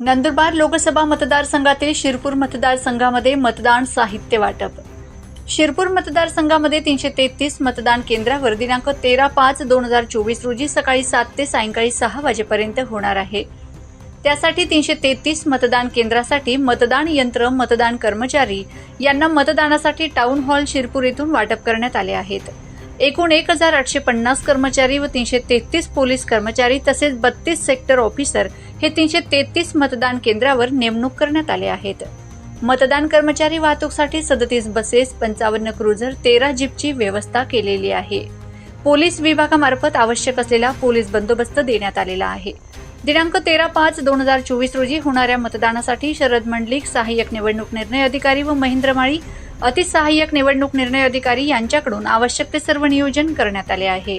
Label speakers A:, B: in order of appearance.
A: नंदुरबार लोकसभा मतदारसंघातील शिरपूर मतदारसंघामध्ये मतदान साहित्य वाटप. शिरपूर मतदारसंघामध्ये तीनशे तेहतीस मतदान केंद्रावर दिनांक तेरा पाच दोन हजार चोवीस रोजी सकाळी सात ते सायंकाळी सहा वाजेपर्यंत होणार आहे. त्यासाठी तीनशे तेहतीस मतदान केंद्रासाठी मतदान यंत्र मतदान कर्मचारी यांना मतदानासाठी टाऊन हॉल शिरपूर येथून वाटप करण्यात आले आहेत. एकूण एक हजार आठशे पन्नास कर्मचारी व तीनशे तेहतीस पोलीस कर्मचारी तसेच बत्तीस सेक्टर ऑफिसर हे तीनशे तेहतीस मतदान केंद्रावर नेमणूक करण्यात आले आहेत. मतदान कर्मचारी वाहतूकसाठी सदतीस बसेस पंचावन्न क्रुझर तेरा जीपची व्यवस्था केलेली आहे. पोलीस विभागामार्फत आवश्यक असलेला पोलीस बंदोबस्त देण्यात आलेला आहे. दिनांक तेरा पाच दोन हजार चोवीस रोजी होणाऱ्या मतदानासाठी शरद मंडलिक सहाय्यक निवडणूक निर्णय अधिकारी व महेंद्र माळी अतिसहाय्यक निवडणूक निर्णय अधिकारी यांच्याकडून आवश्यक ते सर्व नियोजन करण्यात आले आहे.